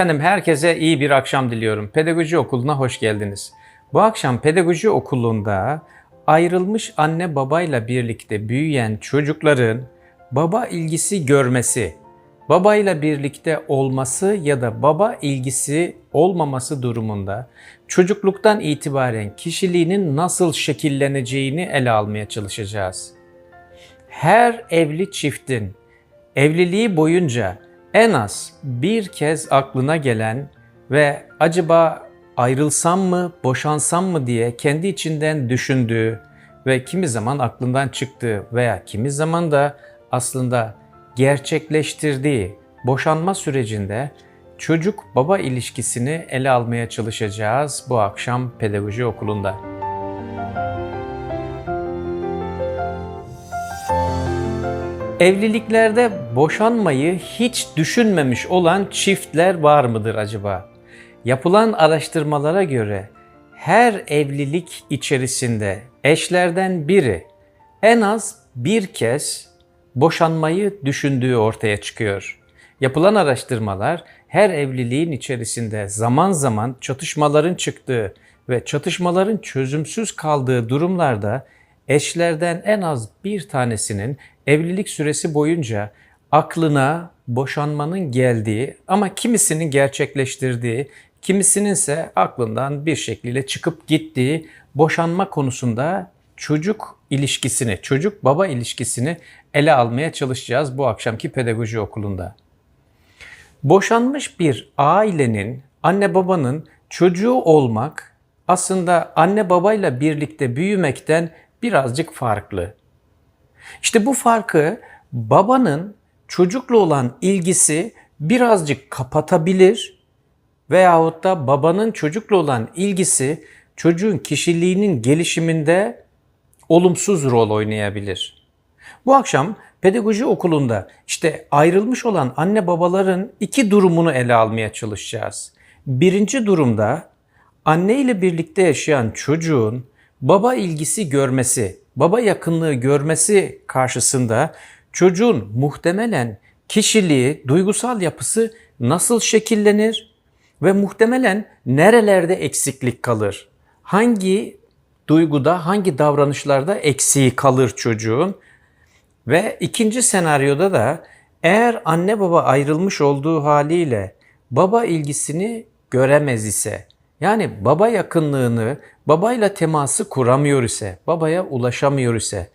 Efendim herkese iyi bir akşam diliyorum. Pedagoji okuluna hoş geldiniz. Bu akşam pedagoji okulunda ayrılmış anne babayla birlikte büyüyen çocukların baba ilgisi görmesi, babayla birlikte olması ya da baba ilgisi olmaması durumunda çocukluktan itibaren kişiliğinin nasıl şekilleneceğini ele almaya çalışacağız. Her evli çiftin evliliği boyunca en az bir kez aklına gelen ve acaba ayrılsam mı, boşansam mı diye kendi içinden düşündüğü ve kimi zaman aklından çıktığı veya kimi zaman da aslında gerçekleştirdiği boşanma sürecinde çocuk baba ilişkisini ele almaya çalışacağız bu akşam pedagoji okulunda. Evliliklerde boşanmayı hiç düşünmemiş olan çiftler var mıdır acaba? Yapılan araştırmalara göre her evlilik içerisinde eşlerden biri en az bir kez boşanmayı düşündüğü ortaya çıkıyor. Yapılan araştırmalar her evliliğin içerisinde zaman zaman çatışmaların çıktığı ve çatışmaların çözümsüz kaldığı durumlarda eşlerden en az bir tanesinin evlilik süresi boyunca aklına boşanmanın geldiği ama kimisinin gerçekleştirdiği, kimisinin ise aklından bir şekilde çıkıp gittiği boşanma konusunda çocuk ilişkisini, çocuk baba ilişkisini ele almaya çalışacağız bu akşamki pedagoji okulunda. Boşanmış bir ailenin, anne babanın çocuğu olmak aslında anne babayla birlikte büyümekten birazcık farklı. İşte bu farkı babanın çocukla olan ilgisi birazcık kapatabilir veyahut da babanın çocukla olan ilgisi çocuğun kişiliğinin gelişiminde olumsuz rol oynayabilir. Bu akşam pedagoji okulunda işte ayrılmış olan anne babaların iki durumunu ele almaya çalışacağız. Birinci durumda anne ile birlikte yaşayan çocuğun baba ilgisi görmesi, baba yakınlığı görmesi karşısında çocuğun muhtemelen kişiliği, duygusal yapısı nasıl şekillenir ve muhtemelen nerelerde eksiklik kalır? Hangi duyguda, hangi davranışlarda eksiği kalır çocuğun? Ve ikinci senaryoda da eğer anne baba ayrılmış olduğu haliyle baba ilgisini göremez ise, yani baba yakınlığını, babayla teması kuramıyor ise, babaya ulaşamıyor ise,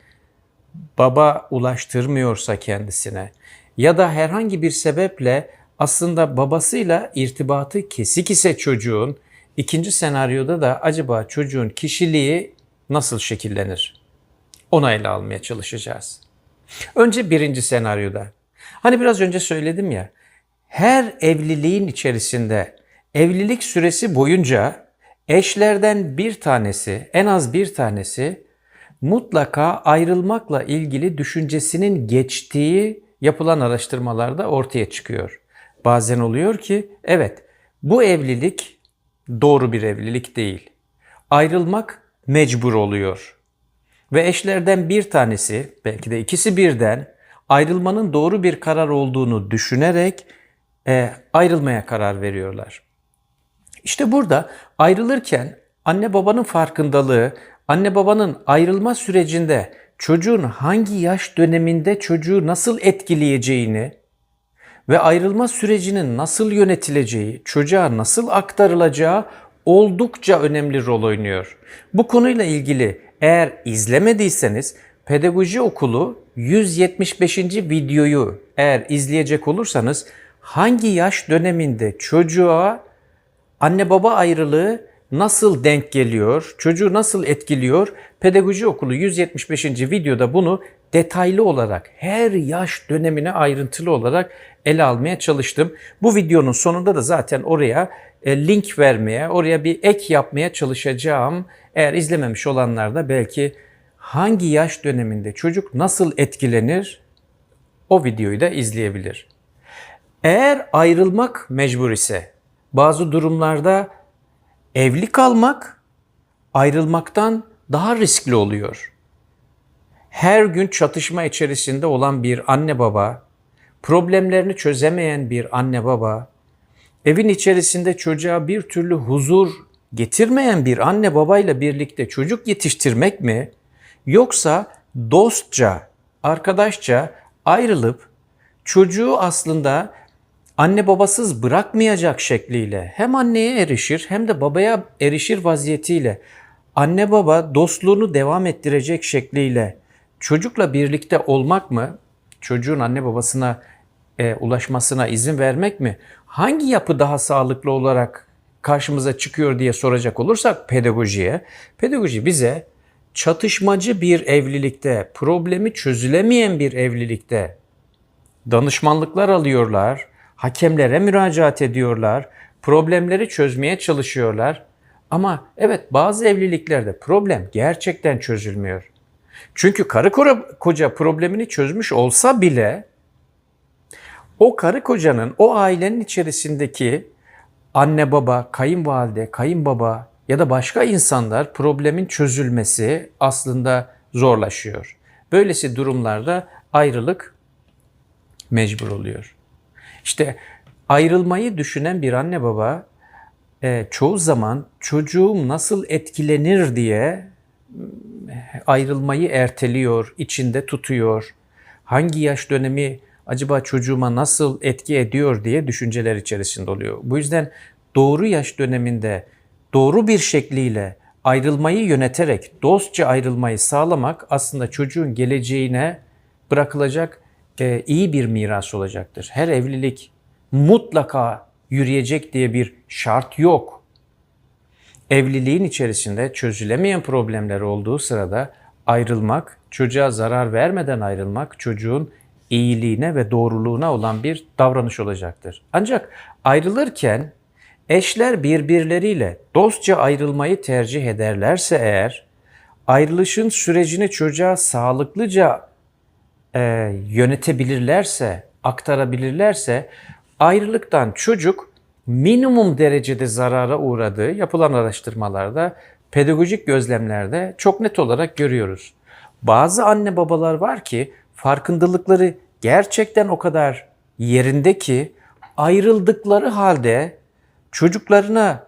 baba ulaştırmıyorsa kendisine ya da herhangi bir sebeple aslında babasıyla irtibatı kesik ise çocuğun, ikinci senaryoda da acaba çocuğun kişiliği nasıl şekillenir? Onu ele almaya çalışacağız. Önce birinci senaryoda. Hani biraz önce söyledim ya, her evliliğin içerisinde evlilik süresi boyunca eşlerden bir tanesi, en az bir tanesi mutlaka ayrılmakla ilgili düşüncesinin geçtiği yapılan araştırmalarda ortaya çıkıyor. Bazen oluyor ki evet bu evlilik doğru bir evlilik değil. Ayrılmak mecbur oluyor. Ve eşlerden bir tanesi, belki de ikisi birden ayrılmanın doğru bir karar olduğunu düşünerek e, ayrılmaya karar veriyorlar. İşte burada ayrılırken anne babanın farkındalığı, anne babanın ayrılma sürecinde çocuğun hangi yaş döneminde çocuğu nasıl etkileyeceğini ve ayrılma sürecinin nasıl yönetileceği, çocuğa nasıl aktarılacağı oldukça önemli rol oynuyor. Bu konuyla ilgili eğer izlemediyseniz Pedagoji Okulu 175. videoyu eğer izleyecek olursanız hangi yaş döneminde çocuğa anne baba ayrılığı nasıl denk geliyor, çocuğu nasıl etkiliyor? Pedagoji Okulu 175. videoda bunu detaylı olarak her yaş dönemine ayrıntılı olarak ele almaya çalıştım. Bu videonun sonunda da zaten oraya e, link vermeye, oraya bir ek yapmaya çalışacağım. Eğer izlememiş olanlar da belki hangi yaş döneminde çocuk nasıl etkilenir o videoyu da izleyebilir. Eğer ayrılmak mecbur ise bazı durumlarda evli kalmak ayrılmaktan daha riskli oluyor. Her gün çatışma içerisinde olan bir anne baba, problemlerini çözemeyen bir anne baba evin içerisinde çocuğa bir türlü huzur getirmeyen bir anne babayla birlikte çocuk yetiştirmek mi? Yoksa dostça, arkadaşça ayrılıp çocuğu aslında anne babasız bırakmayacak şekliyle hem anneye erişir hem de babaya erişir vaziyetiyle anne baba dostluğunu devam ettirecek şekliyle çocukla birlikte olmak mı? Çocuğun anne babasına e, ulaşmasına izin vermek mi? Hangi yapı daha sağlıklı olarak karşımıza çıkıyor diye soracak olursak pedagojiye. Pedagoji bize çatışmacı bir evlilikte, problemi çözülemeyen bir evlilikte danışmanlıklar alıyorlar, hakemlere müracaat ediyorlar, problemleri çözmeye çalışıyorlar. Ama evet bazı evliliklerde problem gerçekten çözülmüyor. Çünkü karı koca problemini çözmüş olsa bile o karı kocanın o ailenin içerisindeki anne baba, kayınvalide, kayınbaba ya da başka insanlar problemin çözülmesi aslında zorlaşıyor. Böylesi durumlarda ayrılık mecbur oluyor. İşte ayrılmayı düşünen bir anne baba e, çoğu zaman çocuğum nasıl etkilenir diye ayrılmayı erteliyor, içinde tutuyor. Hangi yaş dönemi acaba çocuğuma nasıl etki ediyor diye düşünceler içerisinde oluyor. Bu yüzden doğru yaş döneminde doğru bir şekliyle ayrılmayı yöneterek dostça ayrılmayı sağlamak aslında çocuğun geleceğine bırakılacak e, iyi bir miras olacaktır. Her evlilik mutlaka yürüyecek diye bir şart yok. Evliliğin içerisinde çözülemeyen problemler olduğu sırada ayrılmak, çocuğa zarar vermeden ayrılmak çocuğun iyiliğine ve doğruluğuna olan bir davranış olacaktır. Ancak ayrılırken eşler birbirleriyle dostça ayrılmayı tercih ederlerse eğer ayrılışın sürecini çocuğa sağlıklıca e, yönetebilirlerse, aktarabilirlerse ayrılıktan çocuk minimum derecede zarara uğradığı yapılan araştırmalarda, pedagojik gözlemlerde çok net olarak görüyoruz. Bazı anne babalar var ki farkındalıkları gerçekten o kadar yerinde ki ayrıldıkları halde çocuklarına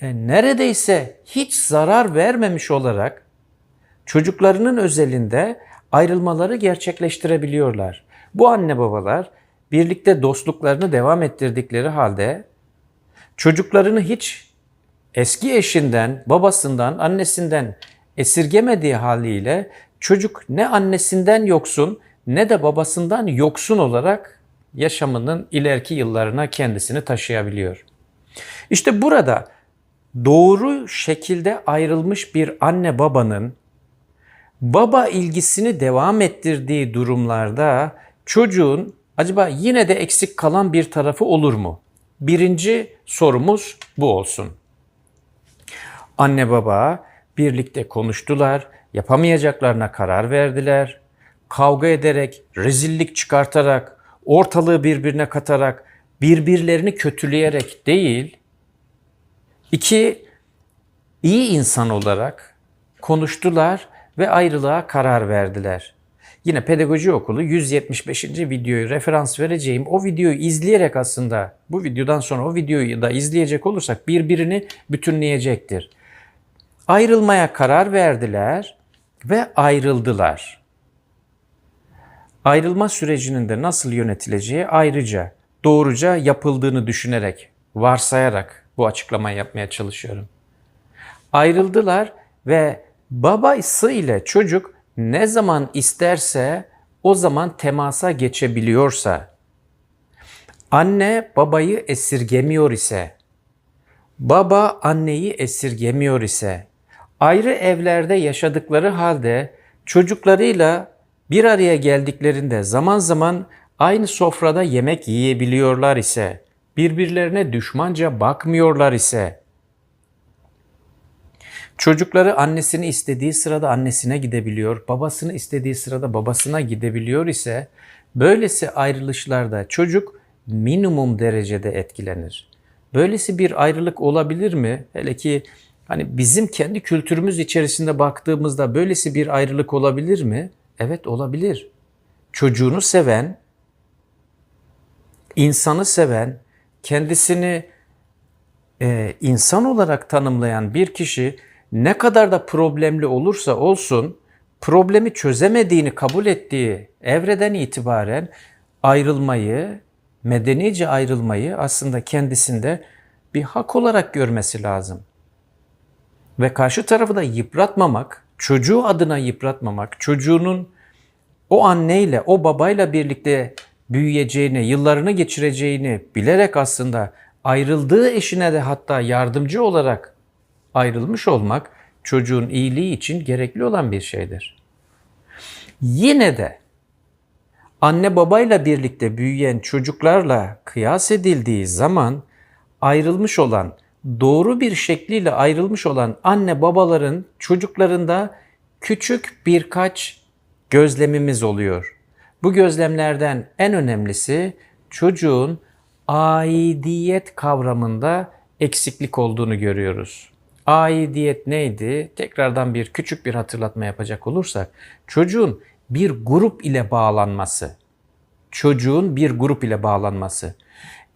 e, neredeyse hiç zarar vermemiş olarak çocuklarının özelinde ayrılmaları gerçekleştirebiliyorlar. Bu anne babalar birlikte dostluklarını devam ettirdikleri halde çocuklarını hiç eski eşinden, babasından, annesinden esirgemediği haliyle çocuk ne annesinden yoksun ne de babasından yoksun olarak yaşamının ileriki yıllarına kendisini taşıyabiliyor. İşte burada doğru şekilde ayrılmış bir anne babanın baba ilgisini devam ettirdiği durumlarda çocuğun acaba yine de eksik kalan bir tarafı olur mu? Birinci sorumuz bu olsun. Anne baba birlikte konuştular, yapamayacaklarına karar verdiler. Kavga ederek, rezillik çıkartarak, ortalığı birbirine katarak, birbirlerini kötüleyerek değil, iki iyi insan olarak konuştular ve ayrılığa karar verdiler. Yine pedagoji okulu 175. videoyu referans vereceğim. O videoyu izleyerek aslında bu videodan sonra o videoyu da izleyecek olursak birbirini bütünleyecektir. Ayrılmaya karar verdiler ve ayrıldılar. Ayrılma sürecinin de nasıl yönetileceği ayrıca doğruca yapıldığını düşünerek, varsayarak bu açıklamayı yapmaya çalışıyorum. Ayrıldılar ve babası ile çocuk ne zaman isterse o zaman temasa geçebiliyorsa, anne babayı esirgemiyor ise, baba anneyi esirgemiyor ise, ayrı evlerde yaşadıkları halde çocuklarıyla bir araya geldiklerinde zaman zaman aynı sofrada yemek yiyebiliyorlar ise, birbirlerine düşmanca bakmıyorlar ise, çocukları annesini istediği sırada annesine gidebiliyor, babasını istediği sırada babasına gidebiliyor ise, böylesi ayrılışlarda çocuk minimum derecede etkilenir. Böylesi bir ayrılık olabilir mi? Hele ki hani bizim kendi kültürümüz içerisinde baktığımızda böylesi bir ayrılık olabilir mi? Evet olabilir. Çocuğunu seven, insanı seven, kendisini e, insan olarak tanımlayan bir kişi ne kadar da problemli olursa olsun problemi çözemediğini kabul ettiği evreden itibaren ayrılmayı, medenice ayrılmayı aslında kendisinde bir hak olarak görmesi lazım. Ve karşı tarafı da yıpratmamak, çocuğu adına yıpratmamak, çocuğunun o anneyle, o babayla birlikte büyüyeceğini, yıllarını geçireceğini bilerek aslında ayrıldığı eşine de hatta yardımcı olarak ayrılmış olmak çocuğun iyiliği için gerekli olan bir şeydir. Yine de anne babayla birlikte büyüyen çocuklarla kıyas edildiği zaman ayrılmış olan, doğru bir şekliyle ayrılmış olan anne babaların çocuklarında küçük birkaç gözlemimiz oluyor. Bu gözlemlerden en önemlisi çocuğun aidiyet kavramında eksiklik olduğunu görüyoruz. Aidiyet neydi? Tekrardan bir küçük bir hatırlatma yapacak olursak çocuğun bir grup ile bağlanması. Çocuğun bir grup ile bağlanması.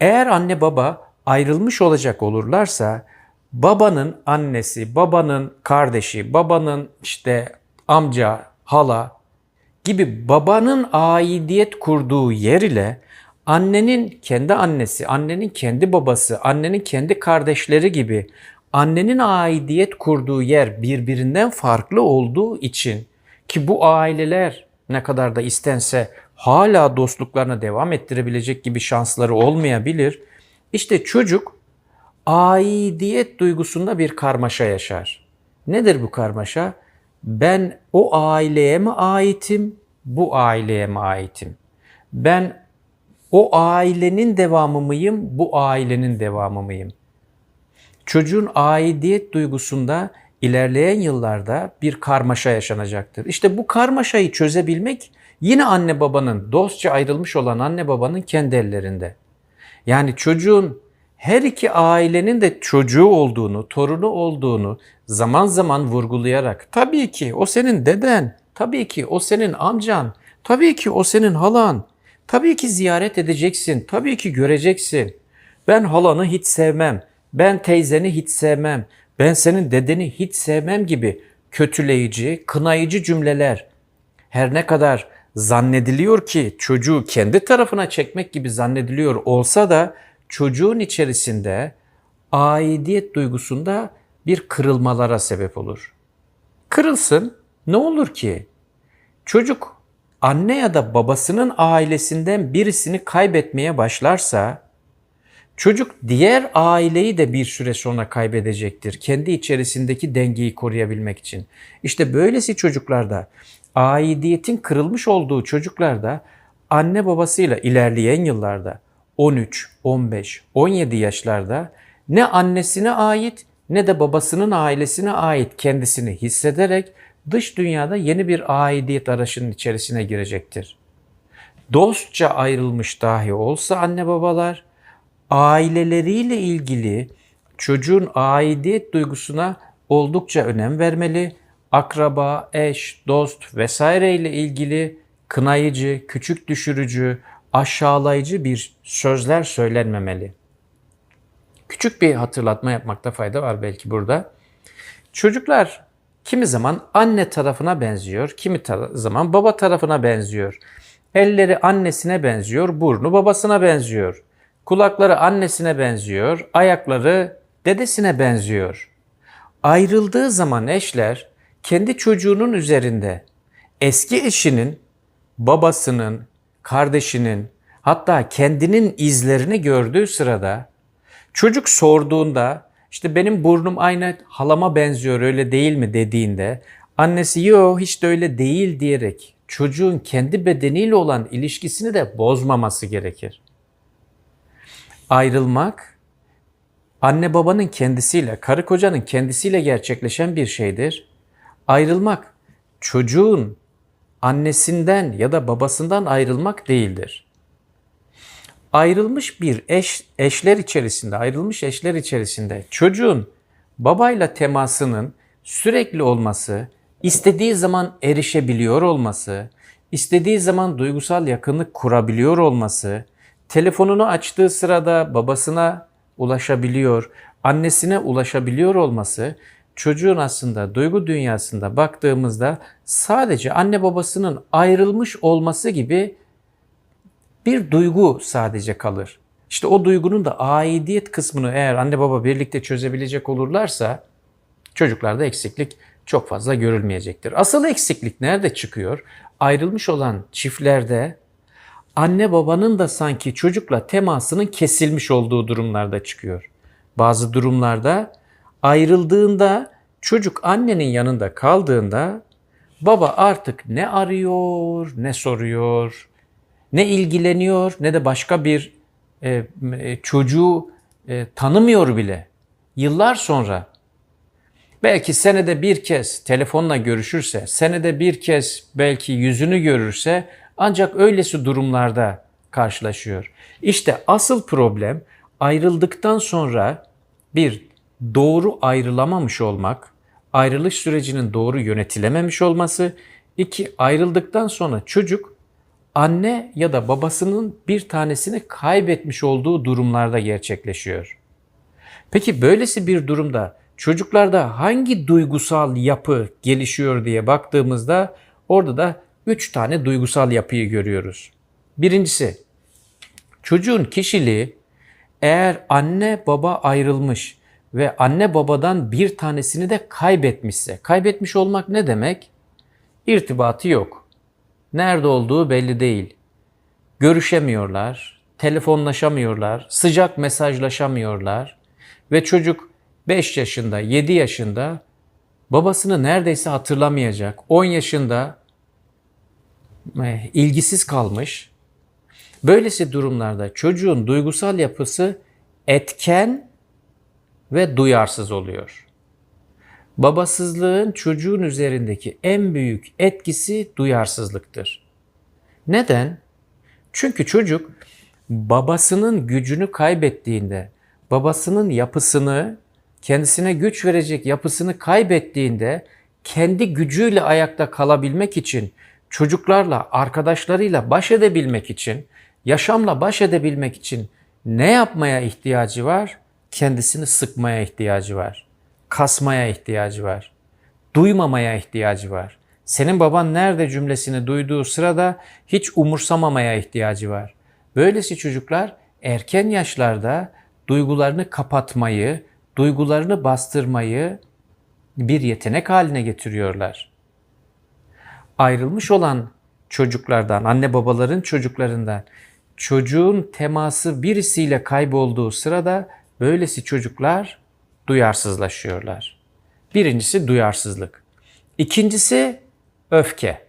Eğer anne baba ayrılmış olacak olurlarsa babanın annesi, babanın kardeşi, babanın işte amca, hala gibi babanın aidiyet kurduğu yer ile annenin kendi annesi, annenin kendi babası, annenin kendi kardeşleri gibi annenin aidiyet kurduğu yer birbirinden farklı olduğu için ki bu aileler ne kadar da istense hala dostluklarına devam ettirebilecek gibi şansları olmayabilir. İşte çocuk aidiyet duygusunda bir karmaşa yaşar. Nedir bu karmaşa? Ben o aileye mi aitim, bu aileye mi aitim? Ben o ailenin devamı mıyım, bu ailenin devamı mıyım? Çocuğun aidiyet duygusunda ilerleyen yıllarda bir karmaşa yaşanacaktır. İşte bu karmaşayı çözebilmek yine anne babanın, dostça ayrılmış olan anne babanın kendi ellerinde. Yani çocuğun her iki ailenin de çocuğu olduğunu, torunu olduğunu zaman zaman vurgulayarak tabii ki o senin deden, tabii ki o senin amcan, tabii ki o senin halan, tabii ki ziyaret edeceksin, tabii ki göreceksin. Ben halanı hiç sevmem, ben teyzeni hiç sevmem, ben senin dedeni hiç sevmem gibi kötüleyici, kınayıcı cümleler her ne kadar zannediliyor ki çocuğu kendi tarafına çekmek gibi zannediliyor olsa da çocuğun içerisinde aidiyet duygusunda bir kırılmalara sebep olur. Kırılsın ne olur ki? Çocuk anne ya da babasının ailesinden birisini kaybetmeye başlarsa çocuk diğer aileyi de bir süre sonra kaybedecektir. Kendi içerisindeki dengeyi koruyabilmek için. İşte böylesi çocuklarda aidiyetin kırılmış olduğu çocuklarda anne babasıyla ilerleyen yıllarda 13, 15, 17 yaşlarda ne annesine ait ne de babasının ailesine ait kendisini hissederek dış dünyada yeni bir aidiyet arayışının içerisine girecektir. Dostça ayrılmış dahi olsa anne babalar aileleriyle ilgili çocuğun aidiyet duygusuna oldukça önem vermeli. Akraba, eş, dost vesaire ile ilgili kınayıcı, küçük düşürücü, aşağılayıcı bir sözler söylenmemeli. Küçük bir hatırlatma yapmakta fayda var belki burada. Çocuklar kimi zaman anne tarafına benziyor, kimi zaman baba tarafına benziyor. Elleri annesine benziyor, burnu babasına benziyor. Kulakları annesine benziyor, ayakları dedesine benziyor. Ayrıldığı zaman eşler kendi çocuğunun üzerinde eski eşinin, babasının, kardeşinin hatta kendinin izlerini gördüğü sırada çocuk sorduğunda işte benim burnum aynı halama benziyor öyle değil mi dediğinde annesi yo hiç de öyle değil diyerek çocuğun kendi bedeniyle olan ilişkisini de bozmaması gerekir. Ayrılmak anne babanın kendisiyle, karı kocanın kendisiyle gerçekleşen bir şeydir. Ayrılmak çocuğun annesinden ya da babasından ayrılmak değildir. Ayrılmış bir eş, eşler içerisinde, ayrılmış eşler içerisinde çocuğun babayla temasının sürekli olması, istediği zaman erişebiliyor olması, istediği zaman duygusal yakınlık kurabiliyor olması, telefonunu açtığı sırada babasına ulaşabiliyor, annesine ulaşabiliyor olması çocuğun aslında duygu dünyasında baktığımızda sadece anne babasının ayrılmış olması gibi bir duygu sadece kalır. İşte o duygunun da aidiyet kısmını eğer anne baba birlikte çözebilecek olurlarsa çocuklarda eksiklik çok fazla görülmeyecektir. Asıl eksiklik nerede çıkıyor? Ayrılmış olan çiftlerde anne babanın da sanki çocukla temasının kesilmiş olduğu durumlarda çıkıyor. Bazı durumlarda ayrıldığında çocuk annenin yanında kaldığında baba artık ne arıyor, ne soruyor, ne ilgileniyor ne de başka bir e, e, çocuğu e, tanımıyor bile. Yıllar sonra belki senede bir kez telefonla görüşürse, senede bir kez belki yüzünü görürse ancak öylesi durumlarda karşılaşıyor. İşte asıl problem ayrıldıktan sonra bir doğru ayrılamamış olmak, ayrılış sürecinin doğru yönetilememiş olması, iki ayrıldıktan sonra çocuk anne ya da babasının bir tanesini kaybetmiş olduğu durumlarda gerçekleşiyor. Peki böylesi bir durumda çocuklarda hangi duygusal yapı gelişiyor diye baktığımızda orada da üç tane duygusal yapıyı görüyoruz. Birincisi çocuğun kişiliği eğer anne baba ayrılmış ve anne babadan bir tanesini de kaybetmişse, kaybetmiş olmak ne demek? İrtibatı yok. Nerede olduğu belli değil. Görüşemiyorlar, telefonlaşamıyorlar, sıcak mesajlaşamıyorlar ve çocuk 5 yaşında, 7 yaşında babasını neredeyse hatırlamayacak. 10 yaşında ilgisiz kalmış. Böylesi durumlarda çocuğun duygusal yapısı etken ve duyarsız oluyor. Babasızlığın çocuğun üzerindeki en büyük etkisi duyarsızlıktır. Neden? Çünkü çocuk babasının gücünü kaybettiğinde, babasının yapısını, kendisine güç verecek yapısını kaybettiğinde kendi gücüyle ayakta kalabilmek için, çocuklarla, arkadaşlarıyla baş edebilmek için, yaşamla baş edebilmek için ne yapmaya ihtiyacı var? Kendisini sıkmaya ihtiyacı var. Kasmaya ihtiyacı var. Duymamaya ihtiyacı var. Senin baban nerede cümlesini duyduğu sırada hiç umursamamaya ihtiyacı var. Böylesi çocuklar erken yaşlarda duygularını kapatmayı, duygularını bastırmayı bir yetenek haline getiriyorlar. Ayrılmış olan çocuklardan, anne babaların çocuklarından çocuğun teması birisiyle kaybolduğu sırada böylesi çocuklar duyarsızlaşıyorlar. Birincisi duyarsızlık. İkincisi öfke.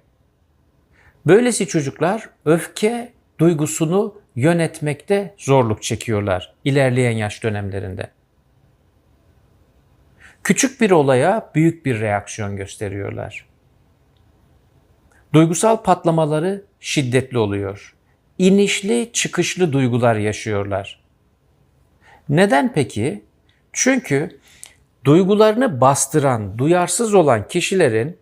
Böylesi çocuklar öfke duygusunu yönetmekte zorluk çekiyorlar ilerleyen yaş dönemlerinde. Küçük bir olaya büyük bir reaksiyon gösteriyorlar. Duygusal patlamaları şiddetli oluyor. İnişli çıkışlı duygular yaşıyorlar. Neden peki? Çünkü duygularını bastıran, duyarsız olan kişilerin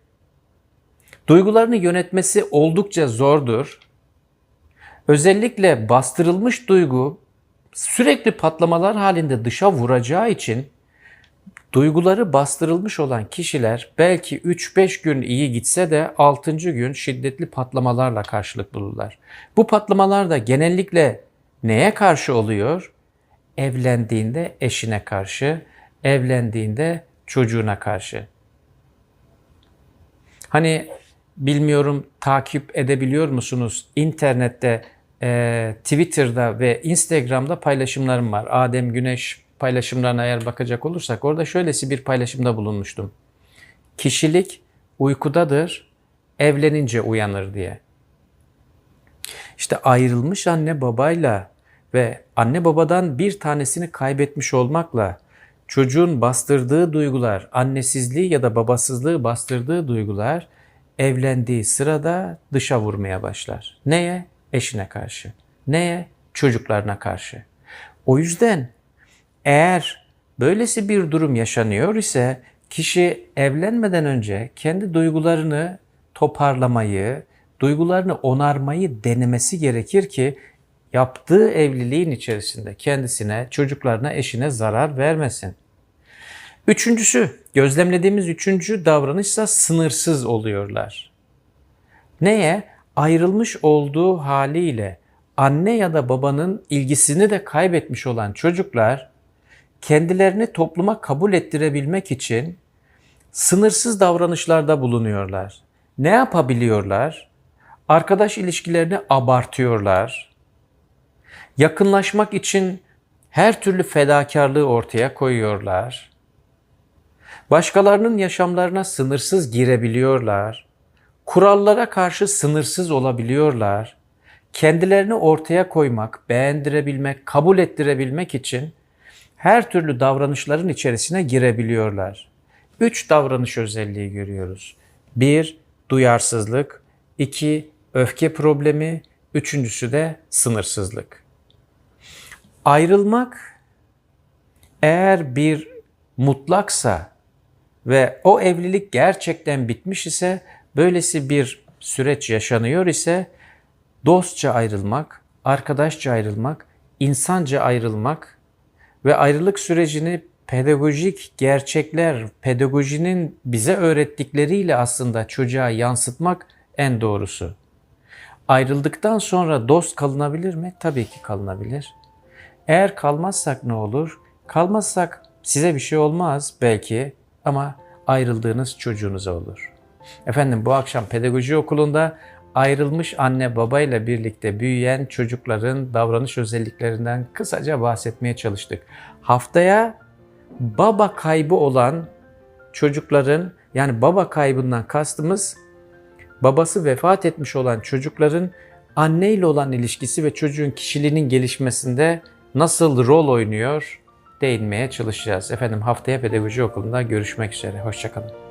duygularını yönetmesi oldukça zordur. Özellikle bastırılmış duygu sürekli patlamalar halinde dışa vuracağı için duyguları bastırılmış olan kişiler belki 3-5 gün iyi gitse de 6. gün şiddetli patlamalarla karşılık bulurlar. Bu patlamalar da genellikle neye karşı oluyor? Evlendiğinde eşine karşı, evlendiğinde çocuğuna karşı. Hani bilmiyorum takip edebiliyor musunuz? İnternette, e, Twitter'da ve Instagram'da paylaşımlarım var. Adem Güneş paylaşımlarına eğer bakacak olursak orada şöylesi bir paylaşımda bulunmuştum. Kişilik uykudadır, evlenince uyanır diye. İşte ayrılmış anne babayla ve anne babadan bir tanesini kaybetmiş olmakla çocuğun bastırdığı duygular, annesizliği ya da babasızlığı bastırdığı duygular evlendiği sırada dışa vurmaya başlar. Neye? Eşine karşı. Neye? Çocuklarına karşı. O yüzden eğer böylesi bir durum yaşanıyor ise kişi evlenmeden önce kendi duygularını toparlamayı, duygularını onarmayı denemesi gerekir ki yaptığı evliliğin içerisinde kendisine, çocuklarına, eşine zarar vermesin. Üçüncüsü, gözlemlediğimiz üçüncü davranışsa sınırsız oluyorlar. Neye? Ayrılmış olduğu haliyle anne ya da babanın ilgisini de kaybetmiş olan çocuklar kendilerini topluma kabul ettirebilmek için sınırsız davranışlarda bulunuyorlar. Ne yapabiliyorlar? Arkadaş ilişkilerini abartıyorlar. Yakınlaşmak için her türlü fedakarlığı ortaya koyuyorlar. Başkalarının yaşamlarına sınırsız girebiliyorlar. Kurallara karşı sınırsız olabiliyorlar. Kendilerini ortaya koymak, beğendirebilmek, kabul ettirebilmek için her türlü davranışların içerisine girebiliyorlar. Üç davranış özelliği görüyoruz. Bir, duyarsızlık. iki öfke problemi. Üçüncüsü de sınırsızlık. Ayrılmak eğer bir mutlaksa ve o evlilik gerçekten bitmiş ise böylesi bir süreç yaşanıyor ise dostça ayrılmak, arkadaşça ayrılmak, insanca ayrılmak ve ayrılık sürecini pedagojik gerçekler, pedagojinin bize öğrettikleriyle aslında çocuğa yansıtmak en doğrusu. Ayrıldıktan sonra dost kalınabilir mi? Tabii ki kalınabilir. Eğer kalmazsak ne olur? Kalmazsak size bir şey olmaz belki ama ayrıldığınız çocuğunuza olur. Efendim bu akşam pedagoji okulunda ayrılmış anne babayla birlikte büyüyen çocukların davranış özelliklerinden kısaca bahsetmeye çalıştık. Haftaya baba kaybı olan çocukların yani baba kaybından kastımız babası vefat etmiş olan çocukların anne ile olan ilişkisi ve çocuğun kişiliğinin gelişmesinde nasıl rol oynuyor değinmeye çalışacağız. Efendim haftaya pedagoji okulunda görüşmek üzere. Hoşçakalın.